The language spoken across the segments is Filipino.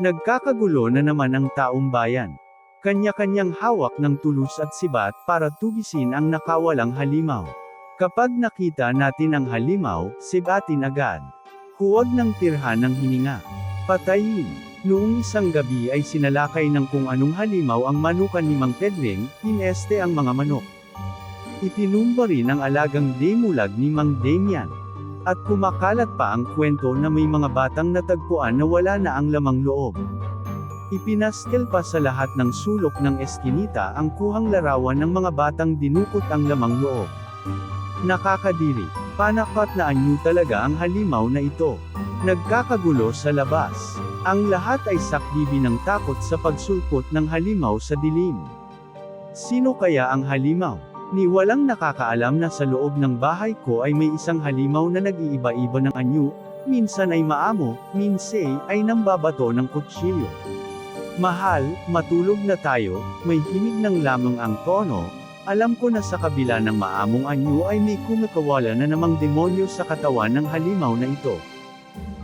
Nagkakagulo na naman ang taong bayan. Kanya-kanyang hawak ng tulus at sibat para tugisin ang nakawalang halimaw. Kapag nakita natin ang halimaw, sibatin agad. Huwag nang tirhan ng hininga. Patayin. Noong isang gabi ay sinalakay ng kung anong halimaw ang manukan ni Mang Pedring, ineste ang mga manok. Itinumba rin ang alagang demulag ni Mang Damian. At kumakalat pa ang kwento na may mga batang natagpuan na wala na ang lamang loob. Ipinaskel pa sa lahat ng sulok ng eskinita ang kuhang larawan ng mga batang dinukot ang lamang loob. Nakakadiri, panakat na anyo talaga ang halimaw na ito. Nagkakagulo sa labas. Ang lahat ay sakdibi ng takot sa pagsulpot ng halimaw sa dilim. Sino kaya ang halimaw? Ni walang nakakaalam na sa loob ng bahay ko ay may isang halimaw na nag-iiba-iba ng anyo, minsan ay maamo, minse ay nambabato ng kutsilyo. Mahal, matulog na tayo, may himig ng lamang ang tono, alam ko na sa kabila ng maamong anyo ay may kumikawala na namang demonyo sa katawan ng halimaw na ito.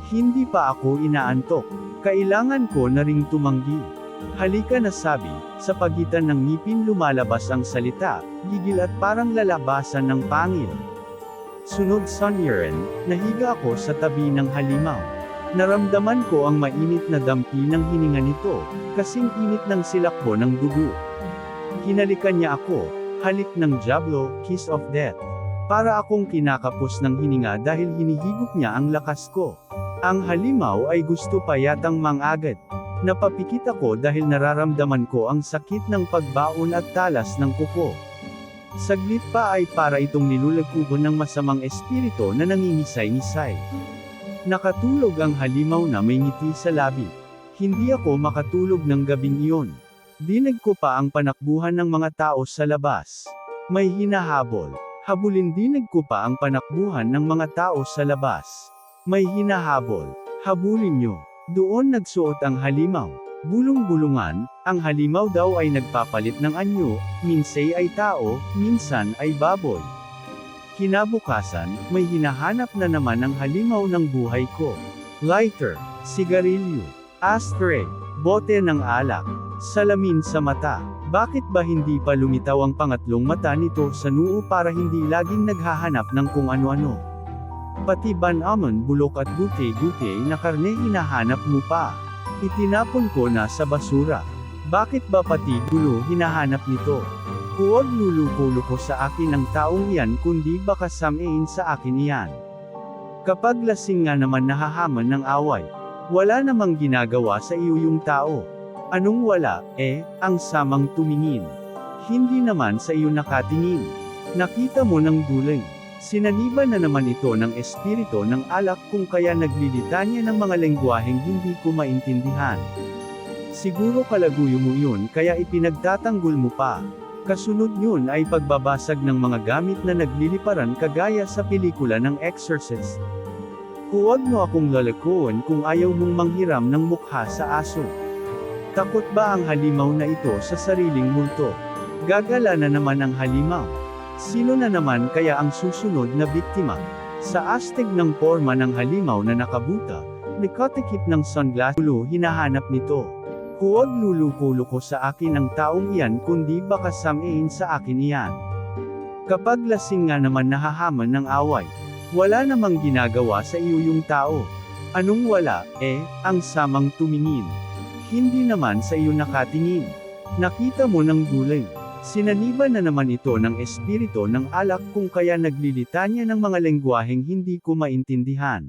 Hindi pa ako inaantok, kailangan ko na ring tumanggi. Halika na sabi, sa pagitan ng ngipin lumalabas ang salita, gigil at parang lalabasan ng pangil. Sunod Sunyeran, nahiga ako sa tabi ng halimaw. Naramdaman ko ang mainit na dampi ng hininga nito, kasing init ng silakbo ng dugo. Hinalikan niya ako, halik ng Diablo, kiss of death. Para akong kinakapos ng hininga dahil hinihigop niya ang lakas ko. Ang halimaw ay gusto pa yatang mangagad. Napapikit ako dahil nararamdaman ko ang sakit ng pagbaon at talas ng kuko. Saglit pa ay para itong nilulagkuban ng masamang espiritu na nangingisay-ngisay. Nakatulog ang halimaw na may ngiti sa labi. Hindi ako makatulog ng gabing iyon. Dinig ko pa ang panakbuhan ng mga tao sa labas. May hinahabol. Habulin dinig ko pa ang panakbuhan ng mga tao sa labas. May hinahabol. Habulin nyo. Doon nagsuot ang halimaw. Bulong-bulungan, ang halimaw daw ay nagpapalit ng anyo, minsay ay tao, minsan ay baboy. Kinabukasan, may hinahanap na naman ang halimaw ng buhay ko. Lighter, sigarilyo, ashtray, bote ng alak, salamin sa mata. Bakit ba hindi pa lumitaw ang pangatlong mata nito sa noo para hindi laging naghahanap ng kung ano-ano? Pati banamon bulok at gute-gute na karne hinahanap mo pa. Itinapon ko na sa basura. Bakit ba pati gulo hinahanap nito? Huwag luluko-luko sa akin ang taong iyan kundi baka samain sa akin iyan. Kapag lasing nga naman nahahaman ng away, wala namang ginagawa sa iyo yung tao. Anong wala, eh, ang samang tumingin. Hindi naman sa iyo nakatingin. Nakita mo ng duling. Sinaniba na naman ito ng espiritu ng alak kung kaya naglilitanya ng mga lengguaheng hindi ko maintindihan. Siguro kalaguyo mo yun kaya ipinagtatanggol mo pa. Kasunod yun ay pagbabasag ng mga gamit na nagliliparan kagaya sa pelikula ng Exorcist. Huwag mo akong lalakuan kung ayaw mong manghiram ng mukha sa aso. Takot ba ang halimaw na ito sa sariling multo? Gagala na naman ang halimaw. Sino na naman kaya ang susunod na biktima? Sa astig ng forma ng halimaw na nakabuta, nakatikip ng sunglass ulo hinahanap nito. Huwag luluko-luko sa akin ang taong iyan kundi baka samain sa akin iyan. Kapag lasing nga naman nahahaman ng away, wala namang ginagawa sa iyo yung tao. Anong wala, eh, ang samang tumingin. Hindi naman sa iyo nakatingin. Nakita mo ng duling. Sinaniba na naman ito ng espiritu ng alak kung kaya naglilitanya ng mga lengguaheng hindi ko maintindihan.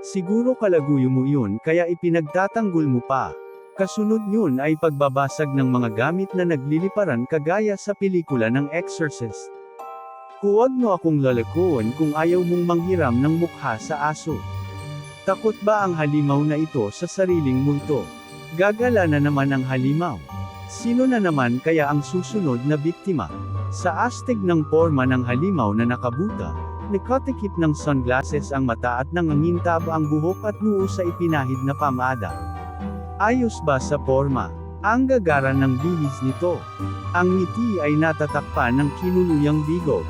Siguro kalaguyo mo yun kaya ipinagtatanggol mo pa. Kasunod yun ay pagbabasag ng mga gamit na nagliliparan kagaya sa pelikula ng Exorcist. Huwag mo akong lalakuan kung ayaw mong manghiram ng mukha sa aso. Takot ba ang halimaw na ito sa sariling multo? Gagala na naman ang halimaw. Sino na naman kaya ang susunod na biktima? Sa astig ng forma ng halimaw na nakabuta, nakatikip ng sunglasses ang mata at nangangintab ang buhok at noo sa ipinahid na pamada. Ayos ba sa forma? Ang gagara ng bihis nito. Ang ngiti ay natatakpan ng kinuluyang bigo.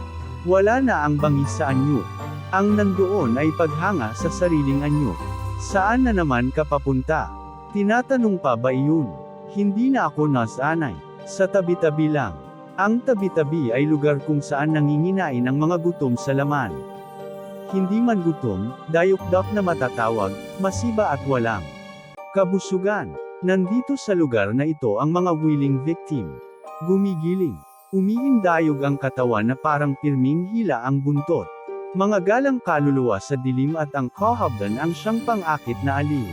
Wala na ang bangis sa anyo. Ang nandoon ay paghanga sa sariling anyo. Saan na naman ka papunta? Tinatanong pa ba iyon? Hindi na ako nasanay. Sa tabi-tabi lang. Ang tabi-tabi ay lugar kung saan nanginginain ang mga gutom sa laman. Hindi man gutom, dayok-dak na matatawag, masiba at walang kabusugan. Nandito sa lugar na ito ang mga willing victim. Gumigiling. Umiindayog ang katawan na parang pirming hila ang buntot. Mga galang kaluluwa sa dilim at ang kahabdan ang siyang pang-akit na aliw.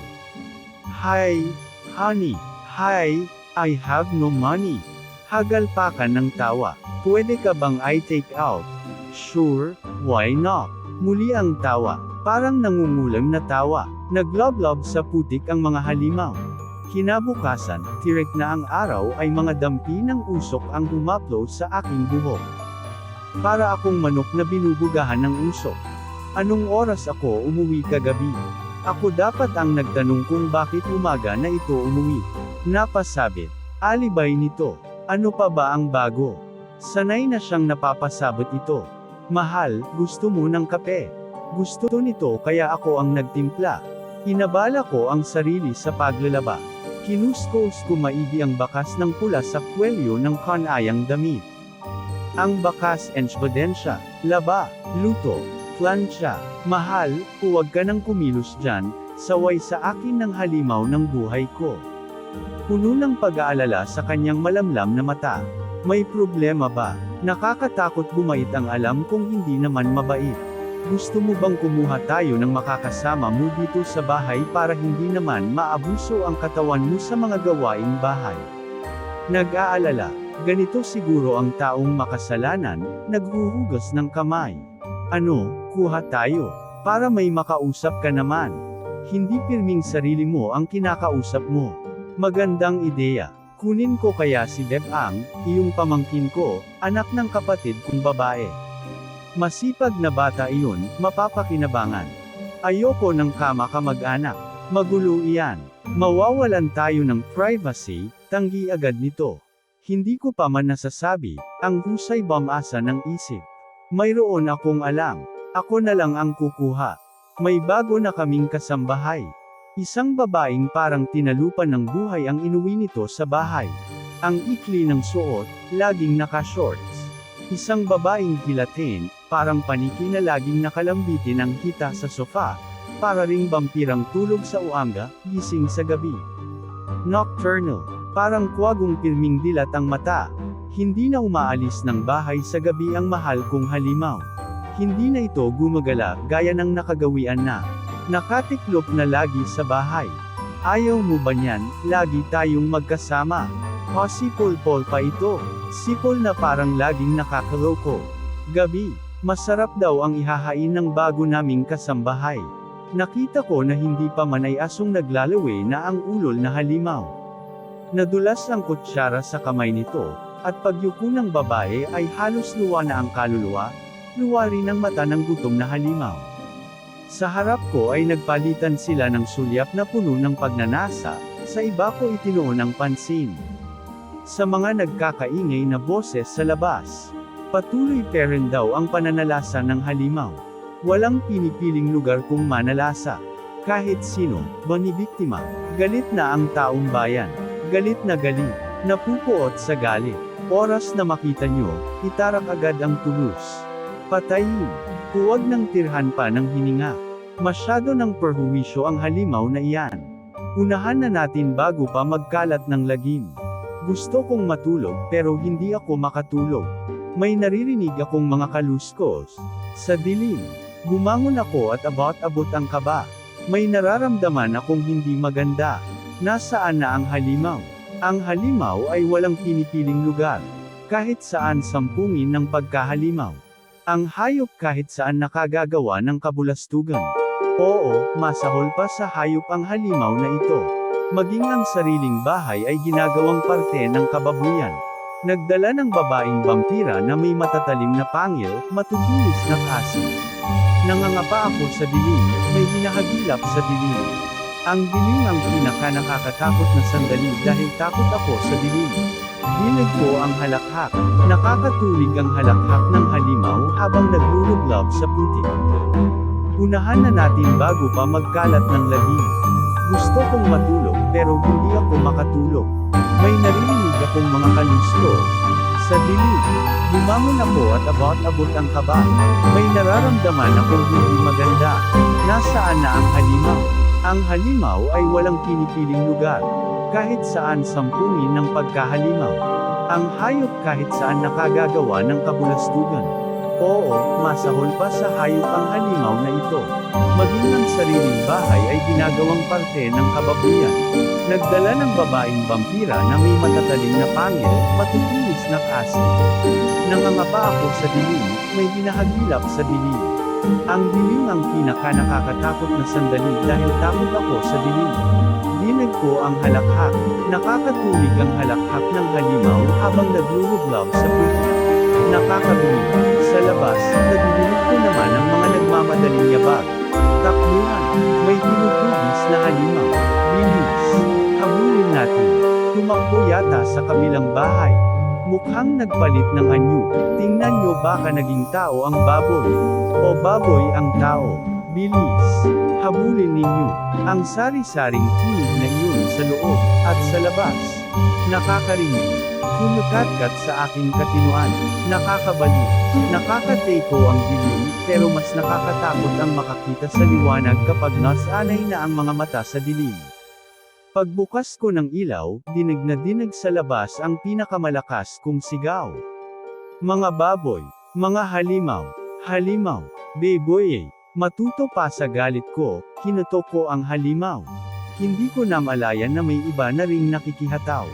Hi, honey. Hi, I have no money. Hagalpakan ng tawa. Pwede ka bang I take out? Sure, why not? Muli ang tawa. Parang nangungulam na tawa. Nagloblob sa putik ang mga halimaw. Kinabukasan, tirek na ang araw ay mga dampi ng usok ang humaplo sa aking buhok. Para akong manok na binubugahan ng usok. Anong oras ako umuwi kagabi? Ako dapat ang nagtanong kung bakit umaga na ito umuwi. Napasabit. Alibay nito. Ano pa ba ang bago? Sanay na siyang napapasabot ito. Mahal, gusto mo ng kape? Gusto nito kaya ako ang nagtimpla. Inabala ko ang sarili sa paglalaba. Kinuskos ko maigi ang bakas ng pula sa kwelyo ng kanayang damit. Ang bakas enchbadensya, laba, luto, plancha, mahal, huwag ka nang kumilos dyan, saway sa akin ng halimaw ng buhay ko. Puno ng pag-aalala sa kanyang malamlam na mata. May problema ba? Nakakatakot bumait ang alam kung hindi naman mabait. Gusto mo bang kumuha tayo ng makakasama mo dito sa bahay para hindi naman maabuso ang katawan mo sa mga gawaing bahay? Nag-aalala, ganito siguro ang taong makasalanan, naghuhugas ng kamay. Ano, kuha tayo, para may makausap ka naman. Hindi pirming sarili mo ang kinakausap mo. Magandang ideya. Kunin ko kaya si Beb Ang, iyong pamangkin ko, anak ng kapatid kong babae. Masipag na bata iyon, mapapakinabangan. Ayoko ng kama kamag-anak. Magulo iyan. Mawawalan tayo ng privacy, tanggi agad nito. Hindi ko pa man nasasabi, ang husay bamasa ng isip. Mayroon akong alam. Ako na lang ang kukuha. May bago na kaming kasambahay. Isang babaeng parang tinalupan ng buhay ang inuwi nito sa bahay. Ang ikli ng suot, laging naka-shorts. Isang babaeng hilatin, parang paniki na laging nakalambitin ang hita sa sofa, para ring vampirang tulog sa uanga, gising sa gabi. Nocturnal, parang kwagong pirming dilat ang mata. Hindi na umaalis ng bahay sa gabi ang mahal kong halimaw. Hindi na ito gumagala, gaya ng nakagawian na. Nakatiklop na lagi sa bahay. Ayaw mo ba niyan, lagi tayong magkasama? O sipol-pol pa ito. Sipol na parang laging nakakaloko. Gabi, masarap daw ang ihahain ng bago naming kasambahay. Nakita ko na hindi pa man ay asong naglalawi na ang ulol na halimaw. Nadulas ang kutsara sa kamay nito, at pagyuko ng babae ay halos luwa na ang kaluluwa, luwa rin ang mata ng gutom na halimaw. Sa harap ko ay nagpalitan sila ng sulyap na puno ng pagnanasa, sa iba ko itinuon ang pansin. Sa mga nagkakaingay na boses sa labas, patuloy pa rin daw ang pananalasa ng halimaw. Walang pinipiling lugar kung manalasa. Kahit sino, biktima, galit na ang taong bayan. Galit na galit, napupuot sa galit. Oras na makita nyo, itarak agad ang tulus. Patayin. Huwag nang tirhan pa ng hininga. Masyado ng perhuwisyo ang halimaw na iyan. Unahan na natin bago pa magkalat ng lagim. Gusto kong matulog pero hindi ako makatulog. May naririnig akong mga kaluskos. Sa dilim. Bumangon ako at abot-abot ang kaba. May nararamdaman akong hindi maganda. Nasaan na ang halimaw? Ang halimaw ay walang pinipiling lugar. Kahit saan sampungin ng pagkahalimaw. Ang hayop kahit saan nakagagawa ng kabulastugan. Oo, masahol pa sa hayop ang halimaw na ito. Maging ang sariling bahay ay ginagawang parte ng kababuyan. Nagdala ng babaeng vampira na may matatalim na pangil, matutulis na kasi. Nangangapa ako sa dilim, may hinahagilap sa dilim. Ang dilim ang pinaka nakakatakot na sandali dahil takot ako sa dilim. Dinig ko ang halakhak. Nakakatulig ang halakhak ng halimaw habang nagluluglab sa putik. Unahan na natin bago pa magkalat ng lagim. Gusto kong matulog, pero hindi ako makatulog. May naririnig akong mga kalusto. Sa dilim, bumangon ako at abot-abot ang kaba. May nararamdaman akong hindi maganda. Nasaan na ang halimaw? Ang halimaw ay walang pinipiling lugar. Kahit saan sampungin ng pagkahalimaw. Ang hayop kahit saan nakagagawa ng kabulastugan. Oo, masahol pa sa hayop ang halimaw na ito. Maging ang sariling bahay ay ginagawang parte ng kababuyan. Nagdala ng babaeng vampira na may matatalim na pangil, matutulis na kasi. Nangangapa ako sa dilim, may hinahagilap sa dilim. Ang dilim ang pinaka nakakatakot na sandali dahil takot ako sa dilim. Dinag ko ang halakhak. Nakakatulig ang halakhak ng halimaw habang naglulublaw sa puso. Nakakabilib. Sa labas, nadidinig ko naman ang mga nagmamadaling yabag. Takbuhan. May tinutugis na halimaw. Bilis. Habulin natin. Tumakbo yata sa kabilang bahay. Mukhang nagpalit ng anyo. Tingnan nyo baka naging tao ang baboy. O baboy ang tao. Bilis. Habulin ninyo. Ang sari-saring tinig na iyon sa loob, at sa labas. Nakakarinig. Kumukatkat sa aking katinuan. Nakakabali. Nakakateko ang dilim, pero mas nakakatakot ang makakita sa liwanag kapag nasanay na ang mga mata sa dilim. Pagbukas ko ng ilaw, dinig na dinig sa labas ang pinakamalakas kong sigaw. Mga baboy, mga halimaw, halimaw, beboy Matuto pa sa galit ko, kinuto ko ang halimaw. Hindi ko na malayan na may iba na ring nakikihataw.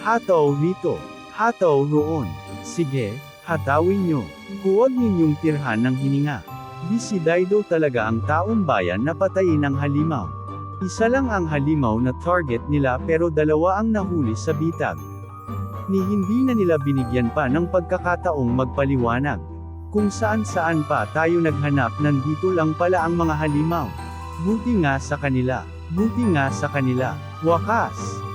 Hataw rito, hataw roon. Sige, hatawin nyo. Huwag ninyong tirhan ng hininga. Di si Daido talaga ang taong bayan na patayin ng halimaw. Isa lang ang halimaw na target nila pero dalawa ang nahuli sa bitag. Ni hindi na nila binigyan pa ng pagkakataong magpaliwanag. Kung saan-saan pa tayo naghanap nandito lang pala ang mga halimaw. Buti nga sa kanila. Buti nga sa kanila. Wakas!